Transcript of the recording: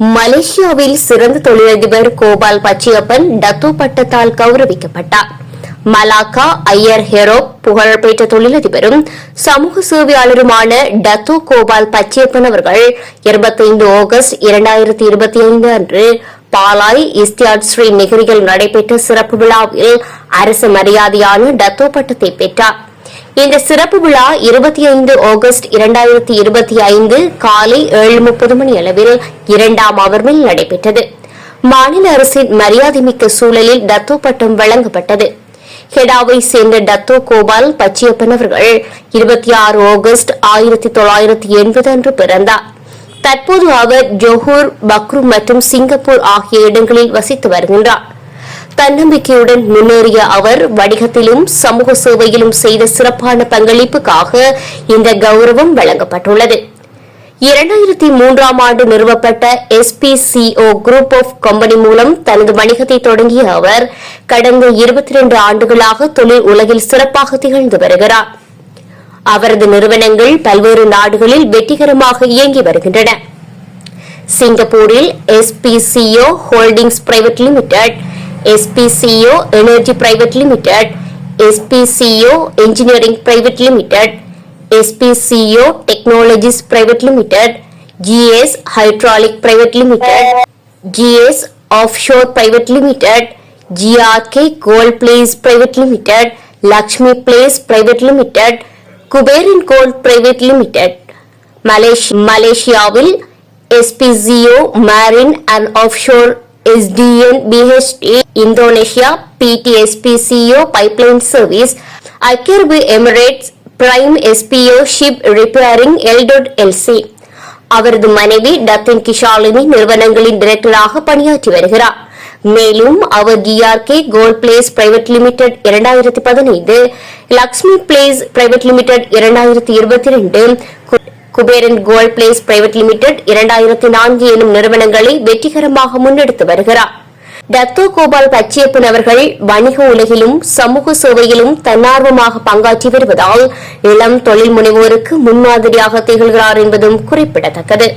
மலேசியாவில் சிறந்த தொழிலதிபர் கோபால் பச்சியப்பன் டத்து பட்டத்தால் கௌரவிக்கப்பட்டார். மலாக்கா ஐயர் ஹெரோப் புகழ்பெற்ற தொழிலதிபரும் சமூக சேவையாளருமான டத்து கோபால் பச்சையப்பன் அவர்கள் 25 ஆகஸ்ட் இரண்டாயிரத்தி இருபத்தி ஐந்து அன்று பாலாய் இஸ்தியாட் ஸ்ரீ நெகிரியில் நடைபெற்ற சிறப்பு விழாவில் அரசு மரியாதையான டத்தோ பட்டத்தை பெற்றார். இந்த சிறப்பு விழா இருபத்தி ஐந்து ஆகஸ்ட் இரண்டாயிரத்தி இருபத்தி ஐந்து காலை ஏழு முப்பது மணி அளவில் இரண்டாம் அமர்வில் நடைபெற்றது. மாநில அரசின் மரியாதைமிக்க சூழலில் டத்தோ பட்டம் வழங்கப்பட்டது. ஹெடாவை சேர்ந்த டத்தோ கோபால் பச்சியப்பன் அவர்கள் இருபத்தி ஆறு ஆகஸ்ட் ஆயிரத்தி தொள்ளாயிரத்தி எண்பது அன்று பிறந்தார். தற்போது அவர் ஜொஹூர் பக்ரு மற்றும் சிங்கப்பூர் ஆகிய இடங்களில் வசித்து வருகின்றார். தன்னம்பிக்கையுடன் முன்னேறிய அவர் வணிகத்திலும் சமூக சேவையிலும் செய்த சிறப்பான பங்களிப்புக்காக இந்த கௌரவம் வழங்கப்பட்டுள்ளது. இரண்டாயிரத்தி மூன்றாம் ஆண்டு நிறுவப்பட்ட எஸ்பிசிஓ குரூப் ஆஃப் கம்பெனி மூலம் தனது வணிகத்தை தொடங்கிய அவர் கடந்த இருபத்தி இரண்டு ஆண்டுகளாக தொழில் உலகில் சிறப்பாக திகழ்ந்து வருகிறார். அவரது நிறுவனங்கள் பல்வேறு நாடுகளில் வெற்றிகரமாக இயங்கி வருகின்றன. சிங்கப்பூரில் SPCO holdings private limited SPCO energy private limited SPCO engineering private limited SPCO technologies private limited GS hydraulic private limited GS offshore private limited GRK gold place private limited Lakshmi place private limited Kuberan gold private limited மலேஷ் மலேசியாவில் SPCO marine and offshore SDN BHD Indonesia PTSPCO pipeline service ஐக்கிய Emirates Prime prime SPO ship repairing அவரது மனைவி Datin Kishalini நிறுவனங்களின் டைரக்டராக பணியாற்றி வருகிறார். மேலும் அவர் TRK gold place private limited இரண்டாயிரத்தி பதினைந்து லக்ஷ்மி பிளேஸ் பிரைவேட் லிமிடெட் இரண்டாயிரத்தி இருபத்தி ரெண்டு Kuberan gold place private limited இரண்டாயிரத்தி நான்கு எனும் நிறுவனங்களை வெற்றிகரமாக முன்னெடுத்து வருகிறார். டத்தோ கோபால் பச்சையப்பன் அவர்கள் வணிக உலகிலும் சமூக சேவையிலும் தன்னார்வமாக பங்காற்றி வருவதால் இளம் தொழில் முனைவோருக்கு முன்மாதிரியாக திகழ்கிறார் என்பதும் குறிப்பிடத்தக்கது.